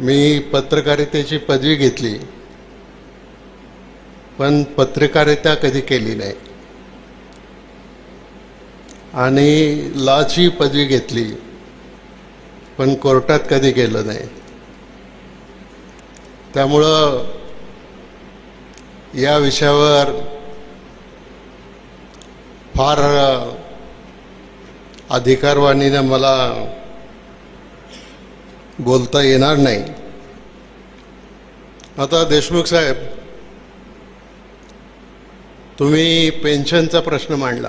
मी पत्रकारितेची पदवी घेतली पण पत्रकारिता कधी केली नाही. आणि लॉची पदवी घेतली पण कोर्टात कधी गेलं नाही. त्यामुळं या विषयावर फार अधिकारवाणीनं मला बोलता येणार नाही. आता देशमुख साहेब तुम्ही पेन्शनचा प्रश्न मांडला.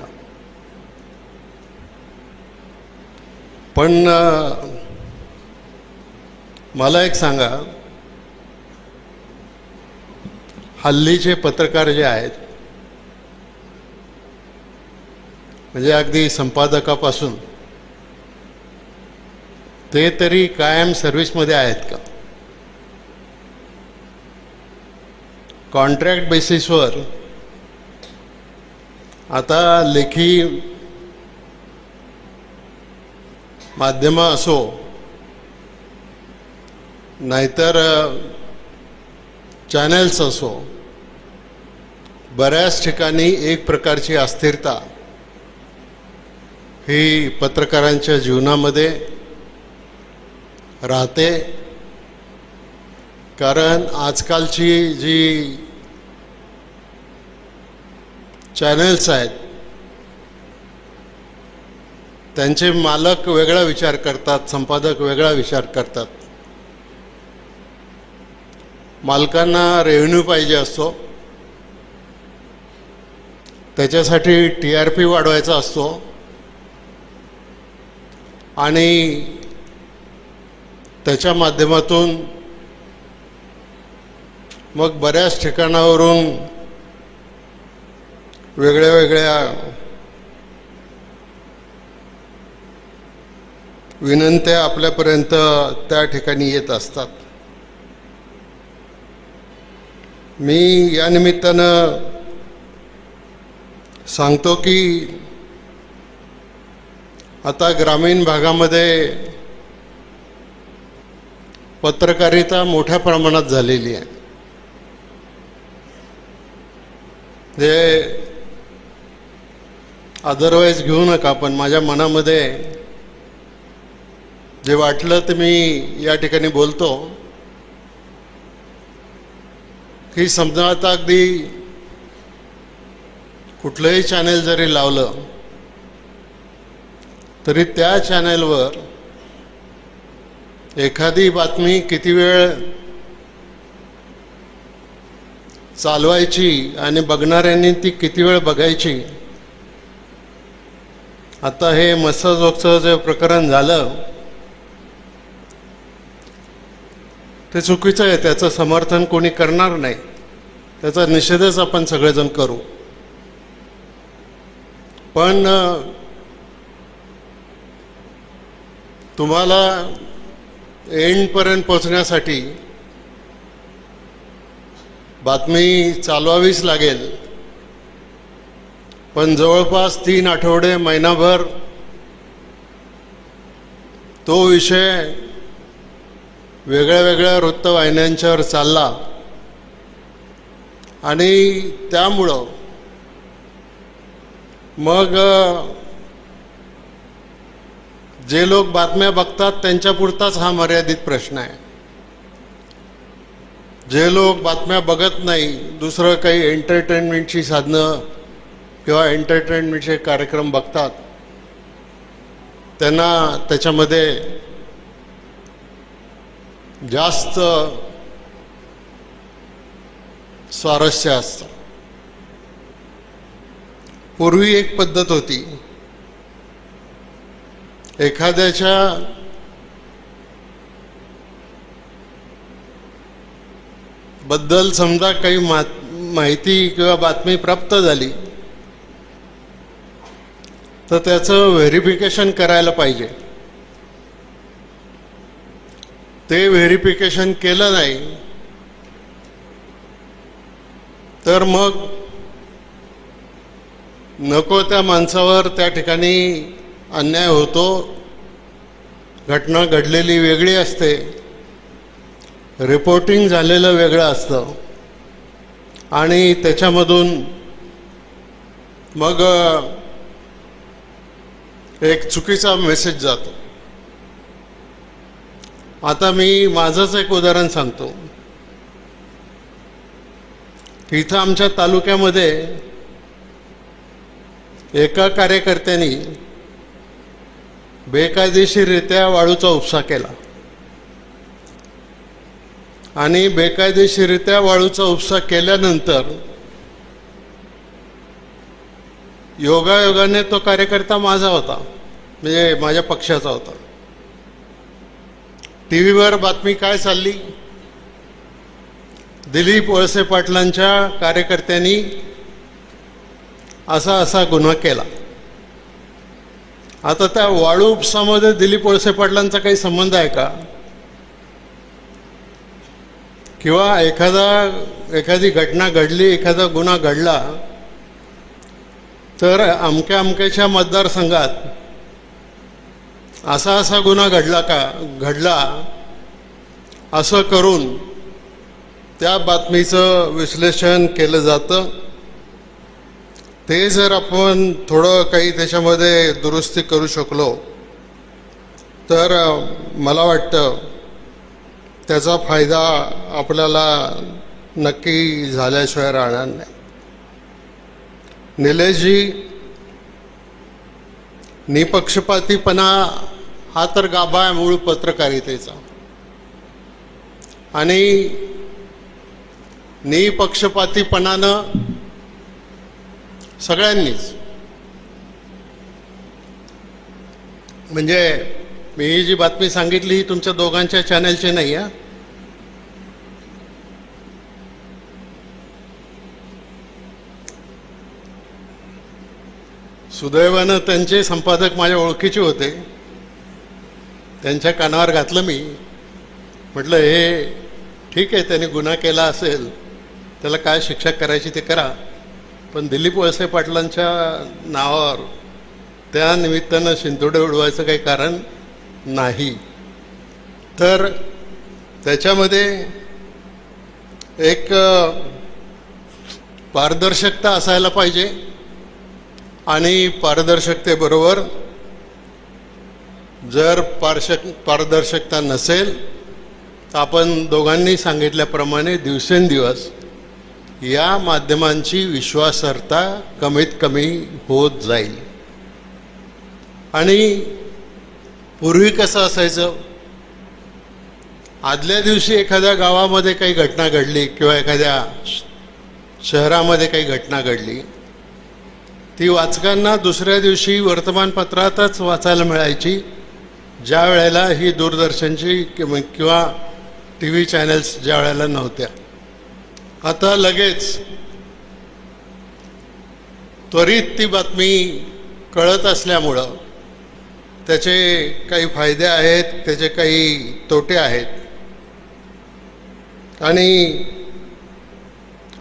पण मला एक सांगा. हल्लीचे पत्रकार जे आहेत म्हणजे अगदी संपादकापासून ते तरी कायम सर्व्हिसमध्ये आहेत का? कॉन्ट्रॅक्ट बेसिसवर आता लेखी माध्यमं असो नाहीतर चॅनेल्स असो बऱ्याच ठिकाणी एक प्रकारची अस्थिरता ही पत्रकारांच्या जीवनामध्ये राहते. कारण आजकालची जी चॅनल्स आहेत त्यांचे मालक वेगळा विचार करतात संपादक वेगळा विचार करतात. मालकांना रेव्हेन्यू पाहिजे असतो. त्याच्यासाठी टी आर पी वाढवायचा असतो. आणि त्याच्या माध्यमातून मग बऱ्याच ठिकाणावरून वेगळ्या वेगळ्या विनंत्या आपल्यापर्यंत त्या ठिकाणी येत असतात. मी या निमित्तानं सांगतो की आता ग्रामीण भागामध्ये पत्रकारिता मोठ्या प्रमाणात झालेली आहे. जे अदरवाईज घेऊ नका पण माझ्या मनामध्ये जे वाटलं ते मी या ठिकाणी बोलतो. की समजा आता अगदी कुठलंही चॅनेल जरी लावलं तरी त्या चॅनेलवर एखादी बातमी किती वेळ चालवायची आणि बघणाऱ्यांनी ती किती वेळ बघायची? आता हे मसाजोगचं जे प्रकरण झालं ते चुकीचं आहे. त्याचं समर्थन कोणी करणार नाही. त्याचा निषेधच आपण सगळेजण करू. पण तुम्हाला एंडपर्यंत पोचण्यासाठी बातमी चालवावीच लागेल. पण जवळपास तीन आठवडे महिनाभर तो विषय वेगळ्या वेगळ्या वृत्तवाहिन्यांच्यावर चालला. आणि त्यामुळं मग जे लोक बातम्या बघतात त्यांच्यापुरताच हा मर्यादित प्रश्न आहे. जे लोक बातम्या बघत नाही दुसरं काही एंटरटेनमेंटची साधनं किंवा एंटरटेनमेंटचे कार्यक्रम बघतात त्यांना त्याच्यामध्ये जास्त स्वारस्य असतं. पूर्वी एक पद्धत होती एखाद्याच्या बद्दल समजा काही मा माहिती किंवा बातमी प्राप्त झाली तर त्याचं व्हेरिफिकेशन करायला पाहिजे. ते व्हेरिफिकेशन केलं नाही तर मग नको त्या माणसावर त्या ठिकाणी अन्याय होतो घटना घडलेली वेगळी असते रिपोर्टिंग झालेलं वेगळं असतं. आणि त्याच्यामधून मग एक चुकीचा मेसेज जातो. आता मी माझंच एक उदाहरण सांगतो. इथं आमच्या तालुक्यामध्ये एका कार्यकर्त्यांनी बेकायदेशीररित्या वाळूचा उपसा केला. आणि बेकायदेशीररित्या वाळूचा उपसा केल्यानंतर योगायोगाने तो कार्यकर्ता माझा होता. म्हणजे माझ्या पक्षाचा होता. टी व्हीवर बातमी काय चालली? दिलीप वळसे पाटलांच्या कार्यकर्त्यांनी असा असा गुन्हा केला. आता त्या वाळू उपसामध्ये दिलीप वळसे पाटलांचा काही संबंध आहे का? किंवा एखादा एखादी घटना घडली एखादा गुन्हा घडला तर अमक्या अमक्याच्या मतदारसंघात असा असा गुन्हा घडला का घडला असं करून त्या बातमीचं विश्लेषण केलं जातं. ते जर आपण थोडं काही त्याच्यामध्ये दुरुस्ती करू शकलो तर मला वाटतं त्याचा फायदा आपल्याला नक्की झाल्याशिवाय राहणार नाही. निलेशजी निपक्षपातीपणा हा तर गाभा आहे मूळ पत्रकारितेचा. आणि निपक्षपातीपणानं सगळ्यांनीच. म्हणजे मी ही जी बातमी सांगितली ही तुमच्या दोघांच्या चॅनलची नाही आहे सुदैवानं त्यांचे संपादक माझ्या ओळखीचे होते. त्यांच्या कानावर घातलं मी. म्हटलं हे ठीक आहे त्याने गुन्हा केला असेल त्याला काय शिक्षा करायची ते करा. पण दिलीप वळसे पाटलांच्या नावावर त्या निमित्तानं शिंतोडे उडवायचं काही कारण नाही. तर त्याच्यामध्ये एक पारदर्शकता असायला पाहिजे आणि पारदर्शकतेबरोबर जर पारशक पारदर्शकता नसेल तर आपण दोघांनी सांगितल्याप्रमाणे दिवसेंदिवस या माध्यमांची विश्वासार्हता कमीत कमी होत जाईल. आणि पूर्वी कसं असायचं? आदल्या दिवशी एखाद्या गावामध्ये काही घटना घडली किंवा एखाद्या श- शहरामध्ये काही घटना घडली ती वाचकांना दुसऱ्या दिवशी वर्तमानपत्रातच वाचायला मिळायची ज्या वेळेला ही दूरदर्शनची किंवा किंवा टी व्ही चॅनल्स ज्या वेळेला नव्हत्या. आता लगेच त्वरित ती बातमी कळत असल्यामुळं त्याचे काही फायदे आहेत त्याचे काही तोटे आहेत. आणि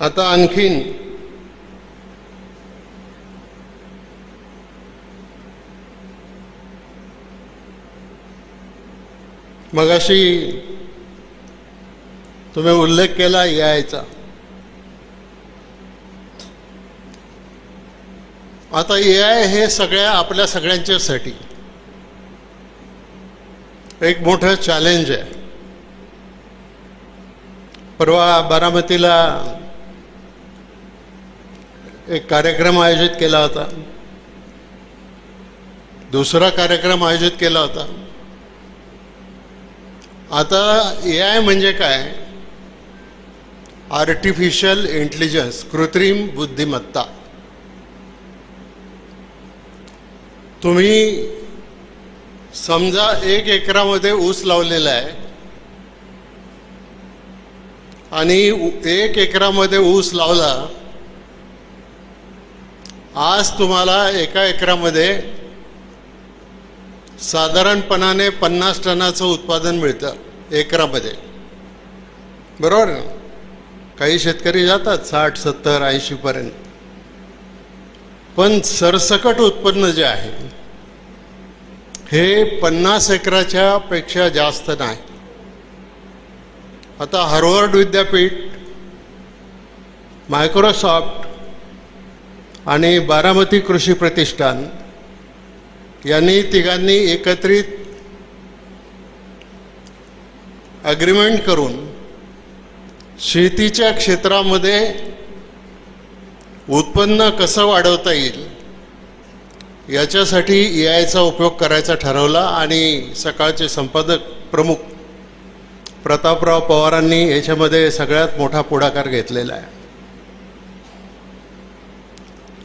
आता आणखीन मगाशी तुम्ही उल्लेख केला यायचा आता ए आय हे सगळ्या आपल्या सगळ्यांच्यासाठी एक मोठं चॅलेंज आहे. परवा बारामतीला एक कार्यक्रम आयोजित केला होता. दुसरा कार्यक्रम आयोजित केला होता. आता ए आय म्हणजे काय? आर्टिफिशियल इंटेलिजन्स कृत्रिम बुद्धिमत्ता. तुम्ही समजा एक एकरामध्ये ऊस लावलेला आहे आणि एक एकरामध्ये ऊस लावला आज तुम्हाला एका एकरामध्ये साधारणपणाने पन्नास टनाचं उत्पादन मिळतं एकरामध्ये. बरोबर? ना काही शेतकरी जातात साठ सत्तर ऐंशीपर्यंत पण सरसकट उत्पन्न जे आहे हे पन्नास एकराच्या पेक्षा जास्त नाही. आता हार्वर्ड विद्यापीठ मायक्रोसॉफ्ट आणि बारामती कृषी प्रतिष्ठान यांनी तिघांनी एकत्रित अग्रीमेंट करून शेतीच्या क्षेत्रामध्ये उत्पन्न कसं वाढवता येईल याच्यासाठी ए आयचा उपयोग करायचा ठरवला आणि सकाळचे संपादक प्रमुख प्रतापराव पवारांनी याच्यामध्ये सगळ्यात मोठा पुढाकार घेतलेला आहे.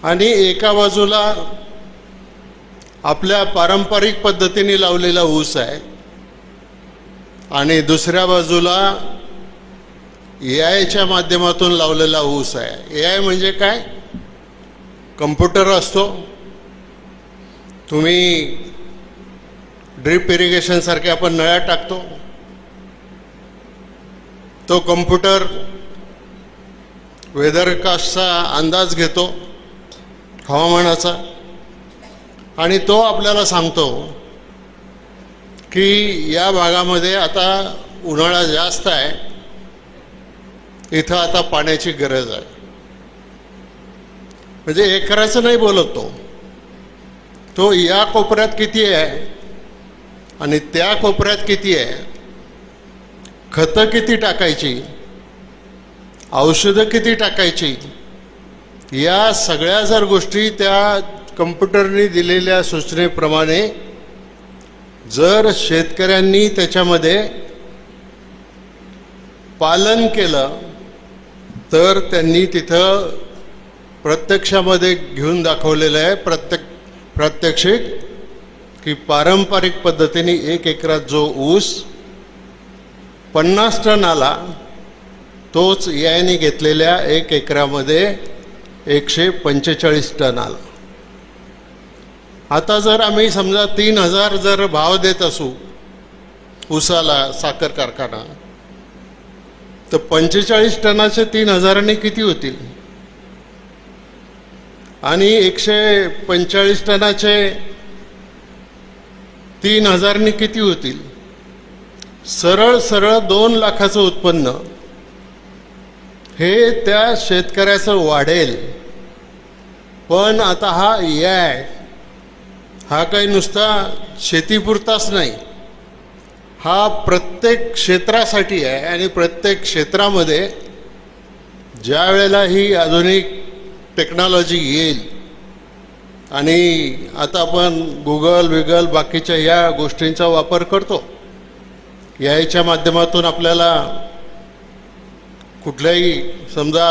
आणि एका बाजूला आपल्या पारंपरिक पद्धतीने लावलेला ऊस आहे आणि दुसऱ्या बाजूला ए आयच्या माध्यमातून लावलेला ऊस आहे. ए आय म्हणजे काय? कम्प्युटर असतो. तुम्ही ड्रीप इरिगेशनसारखे आपण नळ्या टाकतो. तो कम्प्युटर वेदरकास्टचा अंदाज घेतो हवामानाचा. आणि तो आपल्याला सांगतो की या भागामध्ये आता उन्हाळा जास्त आहे. इथं आता पाण्याची गरज आहे. म्हणजे एकराचं नाही बोलत तो. तो या कोपऱ्यात किती आहे? आणि त्या कोपऱ्यात किती आहे? खतं किती टाकायची? औषधं किती टाकायची? या सगळ्या जर गोष्टी त्या कम्प्युटरने दिलेल्या सूचनेप्रमाणे जर शेतकऱ्यांनी त्याच्यामध्ये पालन केलं तर त्यांनी तिथं प्रत्यक्षामध्ये घेऊन दाखवलेलं आहे. प्रत्येक प्रात्यक्षिक की पारंपरिक पद्धतीने एक एकरात जो ऊस पन्नास टन आला तोच याने घेतलेल्या एक एकरामध्ये एकशे पंचेचाळीस टन आला. आता जर आम्ही समजा तीन हजार जर भाव देत असू ऊसाला साखर कारखाना तर पंचेचाळीस टनाचे तीन हजारांनी किती होतील? आणि एकशे पंचेचाळीस टनाचे तीन हजारनी किती होतील? सरळ सरळ दोन लाखाचं उत्पन्न. हे त्या शेतकऱ्याचं वाढेल. पण आता हा याय हा काही नुसता शेतीपुरताच नाही. हा प्रत्येक क्षेत्रासाठी आहे आणि प्रत्येक क्षेत्रामध्ये ज्या वेळेला ही आधुनिक टेक्नॉलॉजी येईल. आणि आता आपण गुगल विगल बाकीच्या या गोष्टींचा वापर करतो. याच्या माध्यमातून आपल्याला कुठल्याही समजा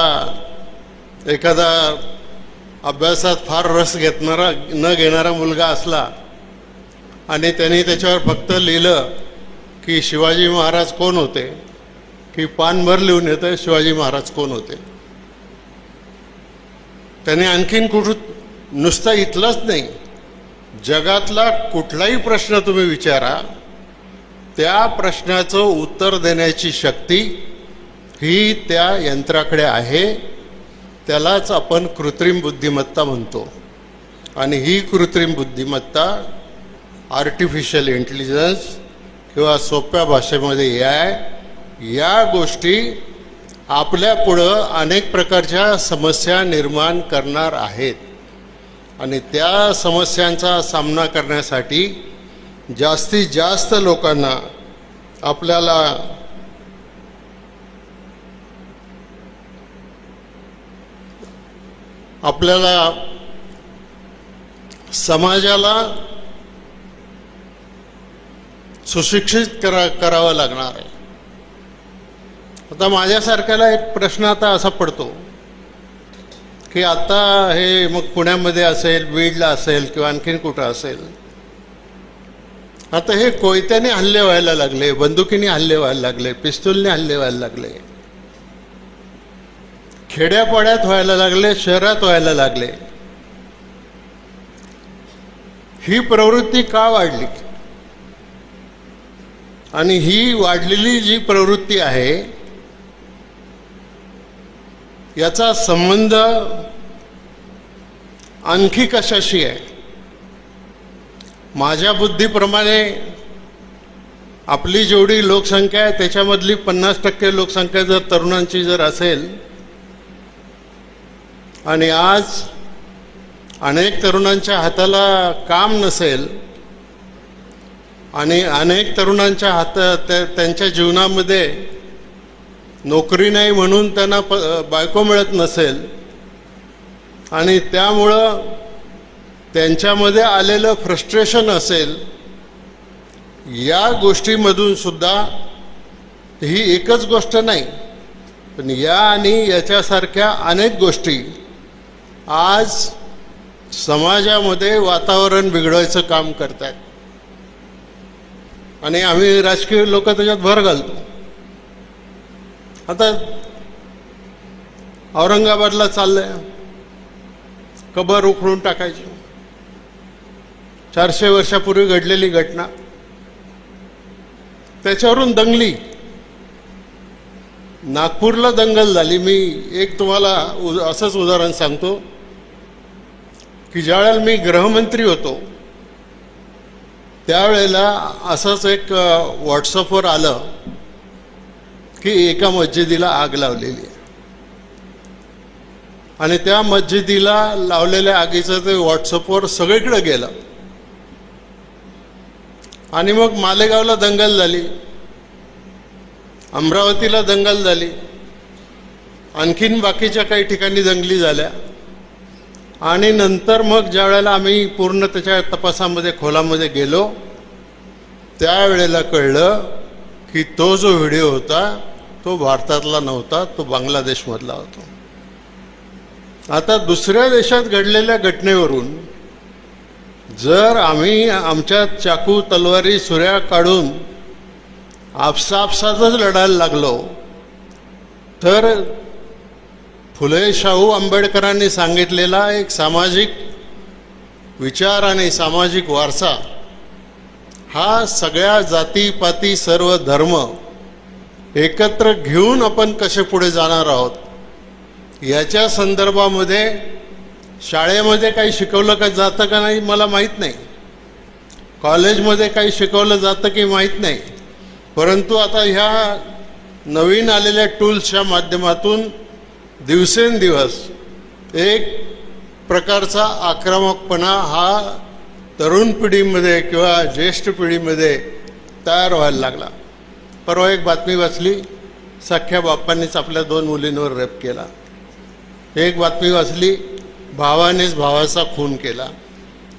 एखादा अभ्यासात फार रस घेतणारा न घेणारा मुलगा असला आणि त्यांनी त्याच्यावर फक्त लिहिलं की शिवाजी महाराज कोण होते की पानभर लिहून येतं शिवाजी महाराज कोण होते? त्याने आणखीन कुठ नुसतं इथलंच नाही. जगातला कुठलाही प्रश्न तुम्ही विचारा त्या प्रश्नाचं उत्तर देण्याची शक्ती ही त्या यंत्राकडे आहे. त्यालाच आपण कृत्रिम बुद्धिमत्ता म्हणतो. आणि ही कृत्रिम बुद्धिमत्ता आर्टिफिशियल इंटेलिजन्स किंवा सोप्या भाषेमध्ये ए आय या गोष्टी आपल्या पुढं अनेक प्रकारच्या समस्या निर्माण करणार आहेत. आणि त्या समस्यांचा सामना करण्यासाठी जास्तीत जास्त लोकांना आपल्याला आपल्याला समाजाला सुशिक्षित करा करावं लागणार आहे. आता माझ्यासारख्याला एक प्रश्न आता असा पडतो की आता हे मग पुण्यामध्ये असेल बीडला असेल किंवा आणखीन कुठं असेल आता हे कोयत्याने हल्ले व्हायला लागले बंदुकीने हल्ले व्हायला लागले पिस्तूलने हल्ले व्हायला लागले खेड्यापाड्यात व्हायला लागले शहरात व्हायला लागले ही प्रवृत्ती का वाढली? आणि ही वाढलेली जी प्रवृत्ती आहे याचा संबंध आणखी कशाशी आहे? माझ्या बुद्धीप्रमाणे आपली जेवढी लोकसंख्या आहे त्याच्यामधली पन्नास टक्के लोकसंख्या जर तरुणांची जर असेल आणि आज अनेक तरुणांच्या हाताला काम नसेल आणि अनेक तरुणांच्या हात त्या- त्यांच्या जीवनामध्ये नोकरी नाही म्हणून त्यांना प बायको मिळत नसेल आणि त्यामुळं त्यांच्यामध्ये आलेलं फ्रस्ट्रेशन असेल या गोष्टीमधून सुद्धा ही एकच गोष्ट नाही. पण या आणि याच्यासारख्या अनेक गोष्टी आज समाजामध्ये वातावरण बिघडवायचं काम करतात आणि आम्ही राजकीय लोक त्याच्यात भर घालतो. आता औरंगाबादला चाललंय. कबर उखडून टाकायची. चारशे वर्षापूर्वी घडलेली घटना. त्याच्यावरून दंगली. नागपूरला दंगल झाली. मी एक तुम्हाला असंच उदाहरण सांगतो. की ज्यावेळेला मी गृहमंत्री होतो त्यावेळेला असंच एक व्हॉट्सअपवर आलं. की एका मस्जिदीला आग लावलेली आहे. आणि त्या मस्जिदीला लावलेल्या आगीचं ते व्हॉट्सअपवर सगळीकडे गेलं. आणि मग मालेगावला दंगल झाली. अमरावतीला दंगल झाली. आणखीन बाकीच्या काही ठिकाणी दंगली झाल्या. आणि नंतर मग ज्या वेळेला आम्ही पूर्ण त्याच्या तपासामध्ये खोलामध्ये गेलो त्यावेळेला कळलं की तो जो व्हिडिओ होता तो भारतातला नव्हता तो बांगलादेशमधला होता. आता दुसऱ्या देशात घडलेल्या घटनेवरून जर आम्ही आमच्या चाकू तलवारी सुऱ्या काढून आपसापसातच लढायला लागलो तर फुले शाहू आंबेडकरांनी सांगितलेला एक सामाजिक विचार आणि सामाजिक वारसा हा सगळ्या जातीपाती सर्व धर्म एकत्र घेऊन आपण कसे पुढे जाणार आहोत? याच्या संदर्भामध्ये शाळेमध्ये काही शिकवलं का जातं का नाही मला माहीत नाही. कॉलेजमध्ये काही शिकवलं जातं की माहीत नाही. परंतु आता ह्या नवीन आलेल्या टूल्सच्या माध्यमातून दिवसेंदिवस एक प्रकारचा आक्रमकपणा हा तरुण पिढीमध्ये किंवा ज्येष्ठ पिढीमध्ये तयार व्हायला लागला. परवा एक बातमी वाचली. सख्या बाप्पांनीच आपल्या दोन मुलींवर रेप केला. एक बातमी वाचली. भावानेच भावाचा खून केला.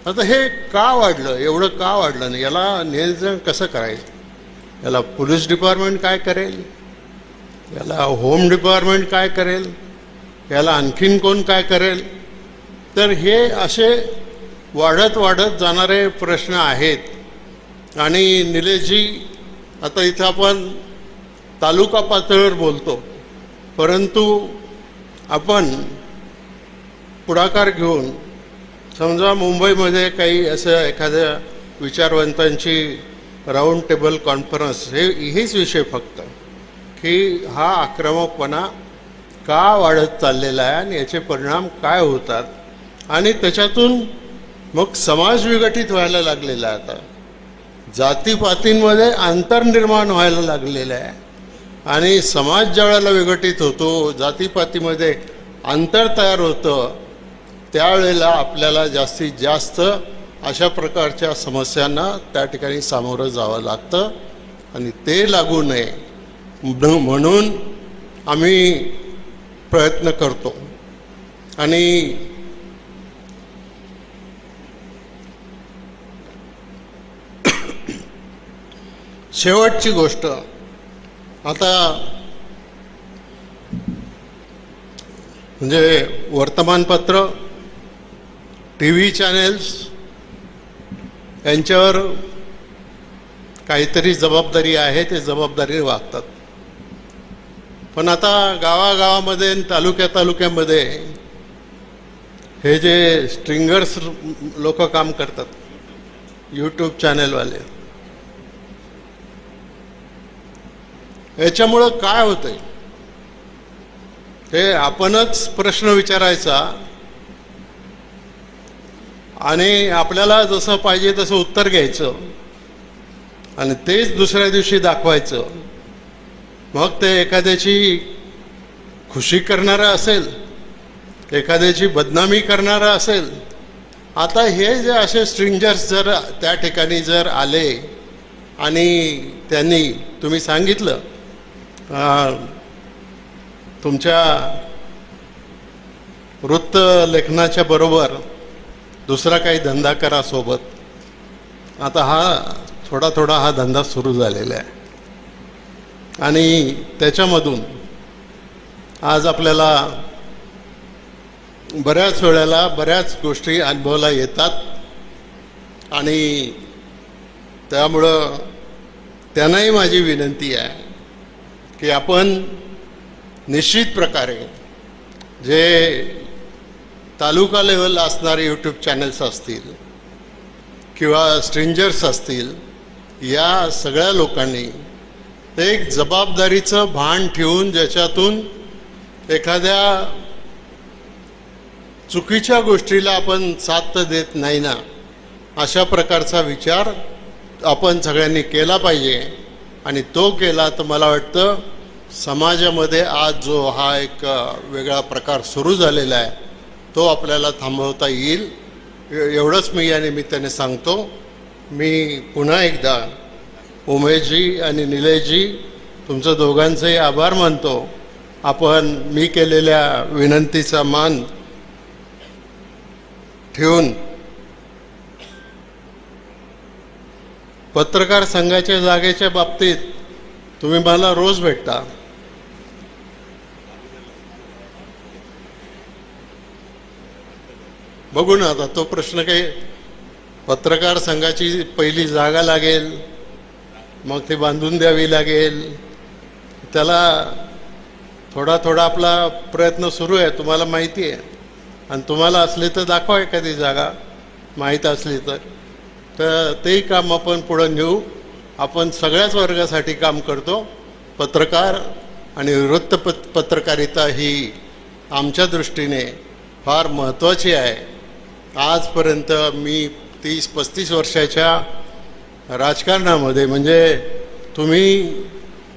आता हे का वाढलं? एवढं का वाढलं नाही? याला नियंत्रण कसं करायचं? याला पोलीस डिपार्टमेंट काय करेल? याला होम डिपार्टमेंट काय करेल? याला आणखीन कोण काय करेल? तर हे असे वाढत वाढत जाणारे प्रश्न आहेत. आणि निलेशजी आता इथं आपण तालुका पातळीवर बोलतो. परंतु आपण पुढाकार घेऊन समजा मुंबईमध्ये काही असं एखाद्या विचारवंतांची राऊंड टेबल कॉन्फरन्स हे हेच विषय फक्त की हा आक्रमकपणा का वाढत चाललेला आहे आणि याचे परिणाम काय होतात? आणि त्याच्यातून मग समाज विघटित व्हायला लागलेला आहे आता. जातीपातींमध्ये अंतर निर्माण व्हायला लागलेलं आहे. आणि समाज ज्या वेळेला विघटित होतो जातीपातीमध्ये अंतर तयार होतं त्यावेळेला आपल्याला जास्तीत जास्त अशा प्रकारच्या समस्यांना त्या ठिकाणी सामोरं जावं लागतं आणि ते लागू नये म्हणून आम्ही प्रयत्न करतो. आणि शेवटची गोष्ट. आता म्हणजे वर्तमानपत्र टी व्ही चॅनेल्स यांच्यावर काहीतरी जबाबदारी आहे ते जबाबदारी वागतात. पण आता गावागावामध्ये आणि तालुक्या तालुक्यामध्ये हे जे स्ट्रिंगर्स लोक काम करतात यूट्यूब चॅनेलवाले याच्यामुळं काय होतंय? हे आपणच प्रश्न विचारायचा. आणि आपल्याला जसं पाहिजे तसं उत्तर घ्यायचं. आणि तेच दुसऱ्या दिवशी दाखवायचं. मग ते एखाद्याची खुशी करणारं असेल एखाद्याची बदनामी करणारं असेल. आता हे जे असे स्ट्रिंजर्स जर त्या ठिकाणी जर आले आणि त्यांनी तुम्ही सांगितलं तुमच्या वृत्त लेखनाच्या बरोबर दुसरा काही धंदा करा सोबत. आता हा थोडा थोडा हा धंदा सुरू झालेला आहे. आणि त्याच्यामधून आज आपल्याला बऱ्याच वेळेला बऱ्याच गोष्टी अनुभवाला येतात. आणि त्यामुळं त्यांनाही माझी विनंती आहे. की आपण निश्चित प्रकारे जे तालुका लेवल असणारे यूट्यूब चॅनल्स असतील किंवा स्ट्रेंजर्स असतील या सगळ्या लोकांनी एक जबाबदारीचं भान ठेवून ज्याच्यातून एखाद्या चुकीच्या गोष्टीला आपण साथ तर देत नाही ना अशा प्रकारचा विचार आपण सगळ्यांनी केला पाहिजे. आणि तो केला तर मला वाटतं समाजामध्ये आज जो हा एक वेगळा प्रकार सुरू झालेला आहे तो आपल्याला थांबवता येईल. एवढंच मी या निमित्ताने सांगतो. मी पुन्हा एकदा उमेशजी आणि निलेशजी तुमचं दोघांचंही आभार मानतो. आपण मी केलेल्या विनंतीचा मान ठेवून पत्रकार संघाच्या जागेच्या बाबतीत तुम्ही मला रोज भेटता. बघू ना आता तो प्रश्न काही पत्रकार संघाची पहिली जागा लागेल मग ती बांधून द्यावी लागेल. त्याला थोडा थोडा आपला प्रयत्न सुरू आहे तुम्हाला माहिती आहे. आणि तुम्हाला असली तर दाखवा एखादी जागा माहीत असली तर. तर तेही काम आपण पुढं नेऊ. आपण सगळ्याच वर्गासाठी काम करतो. पत्रकार आणि वृत्तपत पत्रकारिता ही आमच्या दृष्टीने फार महत्त्वाची आहे. आजपर्यंत मी तीस पस्तीस वर्षाच्या राजकारणामध्ये म्हणजे तुम्ही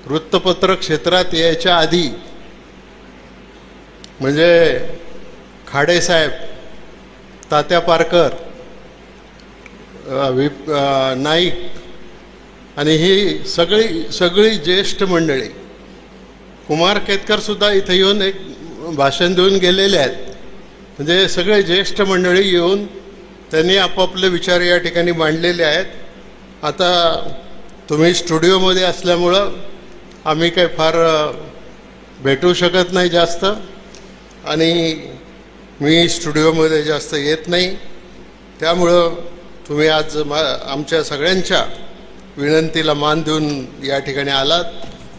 वृत्तपत्र क्षेत्रात यायच्या आधी म्हणजे खाडेसाहेब तात्या पारकर विप नाईक आणि ही सगळी सगळी ज्येष्ठ मंडळी. कुमार केतकरसुद्धा इथं येऊन एक भाषण देऊन गेलेले आहेत. म्हणजे सगळे ज्येष्ठ मंडळी येऊन त्यांनी आपापले विचार या ठिकाणी मांडलेले आहेत. आता तुम्ही स्टुडिओमध्ये असल्यामुळं आम्ही काही फार भेटू शकत नाही जास्त आणि मी स्टुडिओमध्ये जास्त येत नाही. त्यामुळं तुम्ही आज मा आमच्या सगळ्यांच्या विनंतीला मान देऊन या ठिकाणी आलात.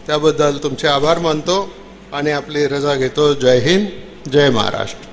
त्याबद्दल तुमचे आभार मानतो आणि आपली रजा घेतो. जय हिंद जय महाराष्ट्र.